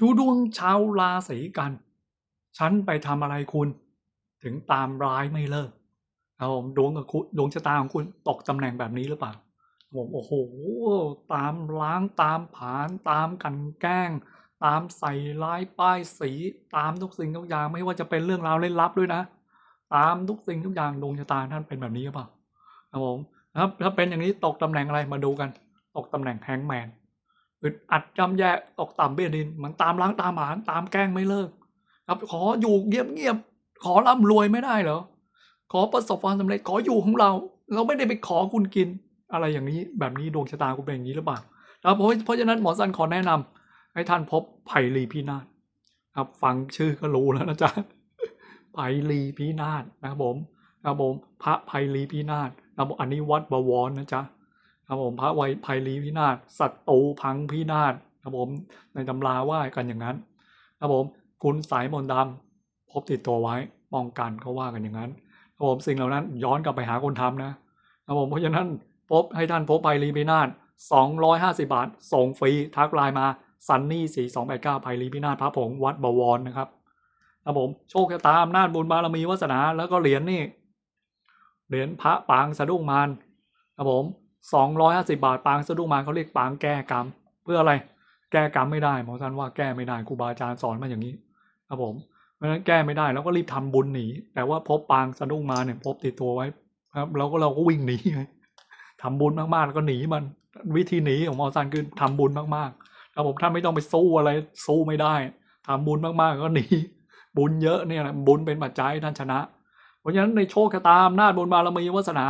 ดูดวงชาวราศีกัน ฉันไปทำอะไรคุณ ถึงตามร้ายไม่เลิกครับผมดวงกับคุณดวงชะตาของคุณตกตำแหน่งแบบนี้หรือเปล่าผมโอ้โห ตามล้างตามผาน ตามกันแกล้ง ตามใส่ร้ายป้ายสี ตามทุกสิ่งทุกอย่างไม่ว่าจะเป็นเรื่องราวเล่นลับด้วยนะ ตามทุกสิ่งทุกอย่างดวงชะตาท่านเป็นแบบนี้หรือเปล่าครับผมครับถ้าเป็นอย่างนี้ตกตำแหน่งอะไรมาดูกัน ตกตำแหน่งแฮงแมน อึดอัดจำแย่ตกต่ำเบียดิน มันตามล้างตามหมานตามแกล้งไม่เลิก ครับขออยู่เงียบๆขอร่ำรวยไม่ได้เหรอขอประสบความสำเร็จขออยู่ของเรา เราไม่ได้ไปขอคุณกิน อะไรอย่างนี้แบบนี้ดวงชะตาคุณเป็นอย่างนี้หรือเปล่าครับเพราะเพราะฉะนั้นหมอสันขอแนะนำให้ท่านพบไผ่ลีพินาศครับ ฟังชื่อก็รู้แล้วนะจ๊ะไผ่ลีพินาศนะครับผมครับผมพระไผ่ลีพินาศครับอันนี้วัดบวรนะจ๊ะ ครับผมพระไวยไผ่ลีพินาศศัตรูพังพินาศครับผมในตำราว่ากันอย่างนั้นครับผมคุณสายมนต์ดำพบติดตัวไว้ป้องกันเขาว่ากันอย่างนั้นครับผมสิ่งเหล่านั้นย้อนกลับไปหาคนทำนะครับผมเพราะฉะนั้นพบให้ท่านพบไผ่ลีพินาศ250 บาท ส่งฟรีทักไลน์มาซันนี่ 4289ไผ่ลีพินาศพระผงวัดบวรนะครับครับผมโชคชะตาอำนาจบุญบารมีวาสนาแล้วก็เหรียญนี่เหรียญพระปางสะดุ้งมารครับผม สองร้อยห้าสิบาทปางสะดุ้งมาเขาเรียกปางแก้กรรม เพื่ออะไรแก้กรรมไม่ได้หมอท่านว่าแก้ไม่ได้ครูบาอาจารย์สอนมาอย่างนี้ครับผมเพราะฉะนั้นแก้ไม่ได้แล้วก็รีบทำบุญหนีแต่ว่าพบปางสะดุ้งมาเนี่ยพบติดตัวไว้ครับเราก็เราก็วิ่งหนีไงทำบุญมากๆแล้วก็หนีมันวิธีหนีของหมอซันคือทำบุญมากๆครับผมถ้าไม่ต้องไปสู้อะไรสู้ไม่ได้ทำบุญมากๆก็หนีบุญเยอะเนี่ยแหละบุญเป็นปัจจัยท่านชนะ เพราะฉะนั้นในโชคชะตาอำนาจบุญบารมีวาสนา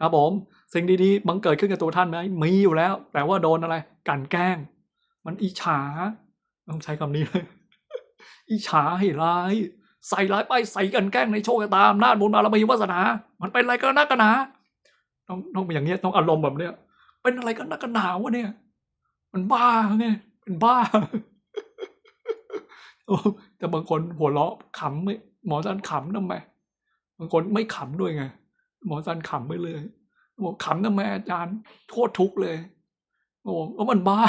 ครับผม สิ่งดีๆบังเกิดขึ้นกับตัวท่านไหมมีอยู่แล้ว แต่ว่าโดนอะไรกันแกล้ง มันอิจฉาต้องใช้คำนี้เลยอิจฉาให้ร้าย ใส่ร้ายไปใส่กันแกล้งในโชคชะตาอำนาจบุญบารมีวาสนา มันเป็นอะไรกันนักกันหนาต้องต้องเป็นอย่างเงี้ยต้องอารมณ์แบบเนี้ยเป็นอะไรกันนักกันหนาวะเนี่ย มันบ้าไงเป็นบ้าแต่บางคนหัวเราะขำไม่หมอสันขำทำไมบางคนไม่ขำด้วยไง หมอสันขำไปเลยบอกขำทำไมอาจารย์โทษทุกข์เลยบอกว่ามันบ้า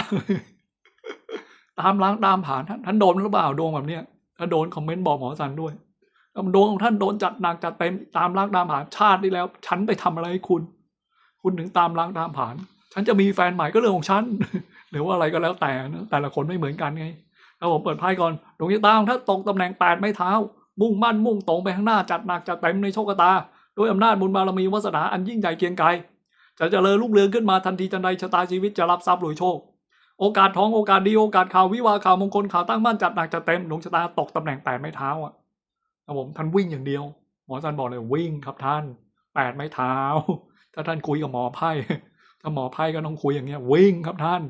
ตามล้างตามผ่านท่านท่านโดนหรือเปล่าโดวงแบบเนี้ยถ้าโดนคอมเมนต์บอกหมอสันด้วยถ้าดวงของท่านโดนจัดหนักจัดเต็มตามล้างตามผ่านชาติที่แล้ว ฉันไปทำอะไรให้คุณ คุณถึงตามล้างตามผ่าน ฉันจะมีแฟนใหม่ก็เรื่องของฉันหรือว่าอะไรก็แล้วแต่นะแต่ละคนไม่เหมือนกันไงถ้าผมเปิดไพ่ก่อนดวงชะตาของท่านตกตำแหน่งแปดไม้เท้า มุ่งมั่นมุ่งตรงไปข้างหน้าจัดหนักจัดเต็มในโชคชะตา ด้วยอำนาจบุญบารมีวาสนาอันยิ่งใหญ่เกียงไกรจะเจริญรุ่งเรืองขึ้นมาทันทีทันใดชะตาชีวิตจะรับทรัพย์รวยโชค โอกาสท้องโอกาสดีโอกาสข่าววิวาข่าวมงคลข่าวตั้งมั่นจัดหนักจัดเต็มดวงชะตาตกตำแหน่งแปดไม้เท้าอะครับผมท่านวิ่งอย่างเดียว หมอจันบอกเลยวิ่งครับท่านแปดไม้เท้า ถ้าท่านคุยกับหมอไพ่ถ้าหมอไพ่ก็ต้องคุยอย่างเงี้ยวิ่งครับท่าน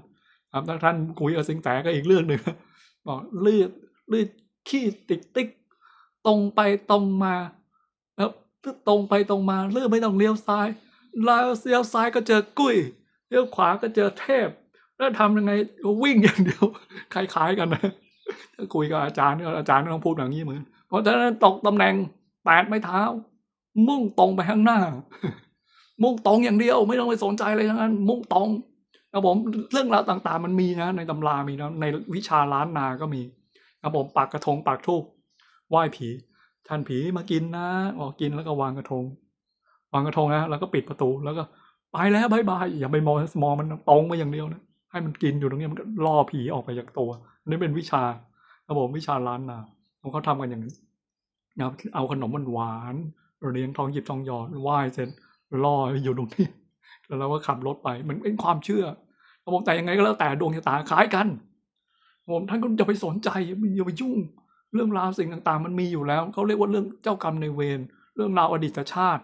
ครับถ้าท่านคุยกับสิงแสก็อีกเรื่องหนึ่งบอกเลือดเลือดขี้ติ๊กติ๊กตรงไปตรงมา ตรงไปตรงมาเลื่อไม่ต้องเลี้ยวซ้ายแล้วเลี้ยวซ้ายก็เจอกุ้ยเลี้ยวขวาก็เจอเทพ แล้วทำยังไงวิ่งอย่างเดียวคล้ายๆกันนะถ้าคุยกับอาจารย์อาจารย์ก็ต้องพูดอย่างนี้เหมือน เพราะฉะนั้นตกตำแหน่งแปดไม้เท้า มุ่งตรงไปข้างหน้า มุ่งตรงอย่างเดียวไม่ต้องไปสนใจอะไรทั้งนั้น มุ่งตรงครับผมเรื่องราวต่างๆ มันมีนะ ในตำรามีนะในวิชาล้านนาก็มีครับผมปักกระทงปักทูบไหว้ผี ท่านผีมากินนะบอกกินแล้วก็วางกระทง วางกระทงนะแล้วก็ปิดประตูแล้วก็ไปแล้วบายบายอย่าไปมองมองมันตรงไปอย่างเดียวนะให้มันกินอยู่ตรงนี้มันก็ล่อผีออกไปจากตัวนนี้เป็นวิชารับผมวิชาล้านนาเขาทำกันอย่างนี้นะเอาขนมมันหวานเรียงทองหยิบทองหยอดไหว้เสร็จล่ออยู่ตรงนี้แล้วเราก็ขับรถไปมันเป็นความเชื่อผมแต่ยังไงก็แล้วแต่ดวงชะตาคล้ายกันผมท่านก็จะไปสนใจอย่าไปยุ่ง เรื่องราวสิ่งต่างๆ มันมีอยู่แล้วเขาเรียกว่าเรื่องเจ้ากรรมในเวรเรื่องราวอดีตชาติ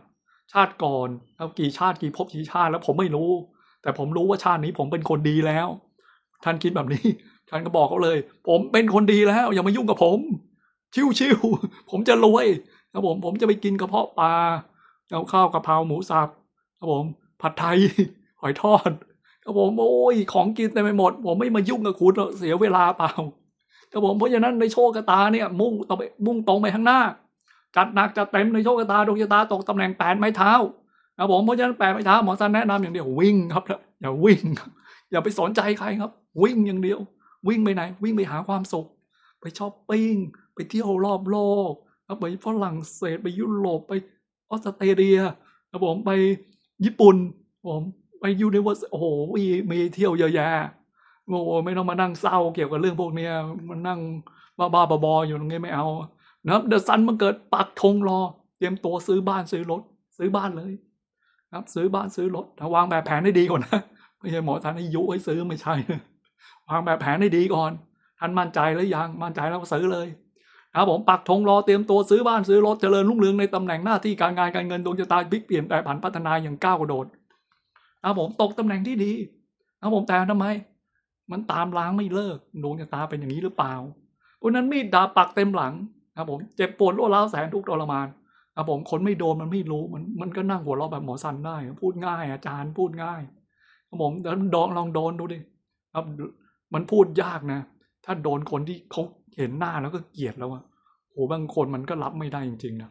ชาติก่อนแล้วกี่ชาติกี่ภพกี่ชาติแล้วผมไม่รู้ แต่ผมรู้ว่าชาตินี้ผมเป็นคนดีแล้ว ท่านคิดแบบนี้ ท่านก็บอกเขาเลย ผมเป็นคนดีแล้ว อย่ามายุ่งกับผม ชิวๆผมจะรวยครับผมผมจะไปกินกระเพาะปลาเอาข้าวกะเพราหมูสับครับผมผัดไทยหอยทอดครับผมโอ้ยของกินเต็มไปหมด ผมไม่มายุ่งกับคุณเสียเวลาเปล่า ครับผมเพราะฉะนั้นในโชคชะตาเนี่ยมุ่งต่อไปมุ่งตรงไปข้างหน้า จัดหนักจัดเต็มในโชคชะตาดวงชะตาตกตำแหน่งแปดไม้เท้าครับผมเพราะฉะนั้นแปดไม้เท้าหมอสันแนะนำอย่างเดียววิ่งครับอย่าวิ่งอย่าไปสนใจใครครับ วิ่งอย่างเดียว วิ่งไปไหน วิ่งไปหาความสุข ไปช้อปปิ้งไปเที่ยวรอบโลกแล้วไปฝรั่งเศสไปยุโรปไปออสเตรเลียครับผมไปญี่ปุ่นผมไปยูนิเวอร์สโอ้โหมีมีเที่ยวเยอะแยะ โอ้โหไม่ต้องมานั่งเศร้าเกี่ยวกับเรื่องพวกเนี้ยมันนั่งบ้าๆบอๆอยู่ตรงนี้ไม่เอานะครับเดอะซันมันเกิดปักธงรอ เตรียมตัวซื้อบ้านซื้อรถ ซื้อบ้านเลยครับ ซื้อบ้านซื้อรถวางแบบแผนให้ดีก่อนนะไม่ใช่หมอท่านให้ยุให้ซื้อไม่ใช่วางแบบแผนให้ดีก่อนท่านมั่นใจหรือยังมั่นใจแล้วก็ซื้อเลยนะครับผมปักธงรอเตรียมตัวซื้อบ้านซื้อรถเจริญรุ่งเรืองในตำแหน่งหน้าที่การงานการเงินดวงชะตาพลิกเปลี่ยนแปลผันพัฒนาอย่างก้าวกระโดดนะครับผมตกตำแหน่งที่ดีนะครับผมแต่ทำไม มันตามล้างไม่เลิกดวงชะตาเป็นอย่างนี้หรือเปล่าเพราะนั้นมีดดาบปักเต็มหลังครับผมเจ็บปวดรวดร้าวแสนทุกข์ทรมานครับผมคนไม่โดนมันไม่รู้มันมันก็นั่งหัวเราะแบบหมอสันได้พูดง่าย อาจารย์พูดง่ายครับผมแล้วดองลองโดนดูดิครับมันพูดยากนะ ถ้าโดนคนที่เขาเห็นหน้าแล้วก็เกลียดแล้วอะโหบางคนมันก็รับไม่ได้จริงๆนะ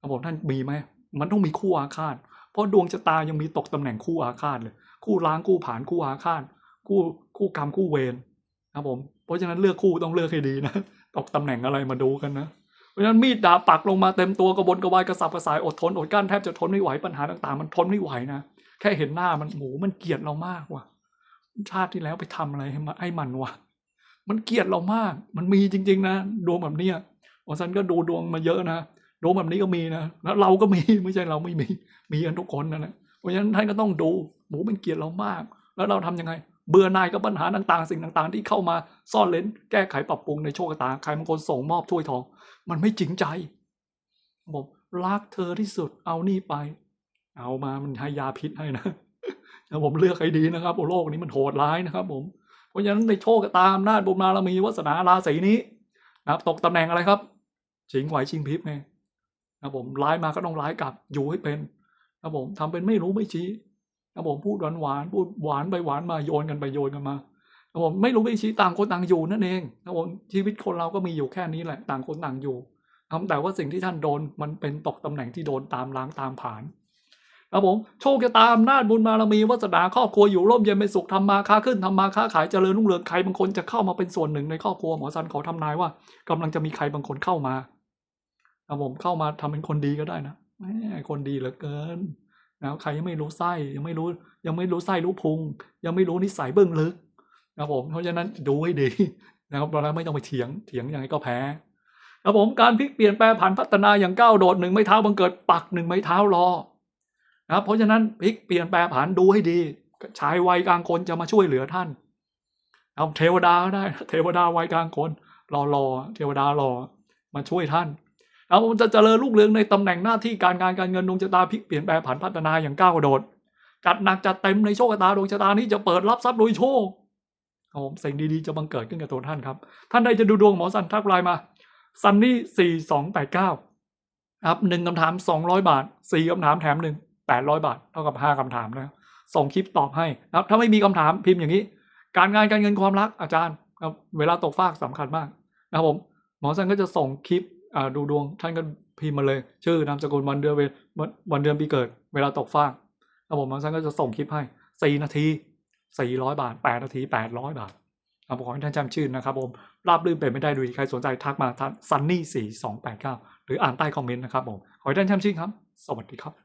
ครับผมท่านมีไหมมันต้องมีคู่อาฆาตเพราะดวงชะตายังมีตกตำแหน่งคู่อาฆาตเลย คู่ล้างคู่ผ่านคู่อาฆาต คู่คู่กรรมคู่เวรนะครับผม เพราะฉะนั้นเลือกคู่ต้องเลือกให้ดีนะตกตำแหน่งอะไรมาดูกันนะเพราะฉะนั้นมีดดาบปักลงมาเต็มตัวกระบนกระวายกระสับกระสายอดทนอดกั้นแทบจะทนไม่ไหวปัญหาต่าง ๆ มันทนไม่ไหวนะแค่เห็นหน้ามันหมูมันเกลียดเรามากว่ะชาติที่แล้วไปทำอะไรให้มันให้มันวะมันเกลียดเรามาก มันมีจริง ๆ นะดวงแบบเนี้ยออซันก็ดูดวงมาเยอะนะดวงแบบนี้ก็มีนะแล้วเราก็มีไม่ใช่เราไม่มีมีกันทุกคนนั่นแหละเพราะฉะนั้นท่านก็ต้องดูหมูมันเกลียดเรามาก แล้วเราทำยังไง เบื่อหน่ายกับปัญหาต่างๆ สิ่งต่างๆ ที่เข้ามาซ่อนเลนแก้ไขปรับปรุงในโชคชะตาใครบางคนส่งมอบถ้วยทอง มันไม่จริงใจผมรักเธอที่สุดเอานี่ไป เอามามันให้ยาพิษให้นะแล้วผมเลือกให้ดีนะครับโอ้โลกนี้มันโหดร้ายนะครับ ผมเพราะฉะนั้นในโชคชะตาอำนาจบุญบารมีวาสนาราศีนี้นะครับตกตำแหน่งอะไรครับ ชิงไหวชิงพริบไงนะผมร้ายมาก็ต้องร้ายกลับอยู่ให้เป็นนะผมทำเป็นไม่รู้ไม่ชี้ นะครับผมพูดหวานหวานๆพูดหวานไปหวานมาโยนกันไปโยนกันมานะครับผมไม่รู้ไม่ชี้ต่างคนต่างอยู่นั่นเองนะครับผมชีวิตคนเราก็มีอยู่แค่นี้แหละต่างคนต่างอยู่ครับแต่ว่าสิ่งที่ท่านโดนมันเป็นตกตำแหน่งที่โดนตามล้างตามผ่านครับผมโชคชะตาอำนาจบุญบารมีวาสนาครอบครัวอยู่ร่มเย็นเป็นสุขทำมาค้าขึ้นทำมาค้าขายเจริญรุ่งเรืองใครบางคนจะเข้ามาเป็นส่วนหนึ่งในครอบครัวหมอสันขอทำนายว่ากำลังจะมีใครบางคนเข้ามาครับผมเข้ามาทำเป็นคนดีก็ได้นะแหมคนดีเหลือเกิน นะใครยังไม่รู้ไส้ยังไม่รู้ยังไม่รู้ไส้รู้พุง ยังไม่รู้นิสัยเบื้องลึกนะครับผมเพราะฉะนั้นดูให้ดีนะครับเราไม่ต้องไปเถียงเถียงยังไงก็แพ้ครับผมการพลิกเปลี่ยนแปลงผันพัฒนาอย่างก้าวโดดหนึ่งไม้เท้าบังเกิดปักหนึ่งไม้เท้ารอนะครับเพราะฉะนั้นพลิกเปลี่ยนแปลงผันดูให้ดีชายวัยกลางคนจะมาช่วยเหลือท่าน เอาเทวดาได้ เทวดาวัยกลางคนรอรอเทวดารอมาช่วยท่าน เอาผมจะเจริญรุ่งเรืองในตำแหน่งหน้าที่การงานการเงินดวงชะตาพลิกเปลี่ยนแปลงผันพัฒนาอย่างก้าวกระโดด จัดหนักจัดเต็มในโชคชะตาดวงชะตานี้จะเปิดรับทรัพย์โดยโชคครับผมสิ่งดีๆจะบังเกิดขึ้นกับตัวท่านครับ ท่านใดจะดูดวงหมอสันทักไลน์มาซันนี่สี่สองแปดเก้าครับหนึ่งคำถามสองร้อยบาทสี่คำถามแถมหนึ่งแปดร้อยบาท เท่ากับห้าคำถามนะส่งคลิปตอบให้นะครับ ถ้าไม่มีคำถามพิมพ์อย่างนี้ การงานการเงินความรักอาจารย์ครับเวลาตกฟากสำคัญมากนะครับผมหมอสันก็จะส่งคลิป ดูดวงท่านก็พิมพ์มาเลย ชื่อนามสกุลวันเดือนเววันวันเดือนปีเกิด เวลาตกฟากระบบผมหมอสันก็จะส่งคลิปให้สี่นาทีสี่ร้อยบาทแปดนาทีแปดร้อยบาทผมขอให้ท่านจำชื่อนะครับผมราบลื่นเป็นไม่ได้ดูใครสนใจทักมาทานซันนี่สี่สองแปดเก้าหรืออ่านใต้คอมเมนต์นะครับผมขอให้ท่านจำชื่อครับ สวัสดีครับ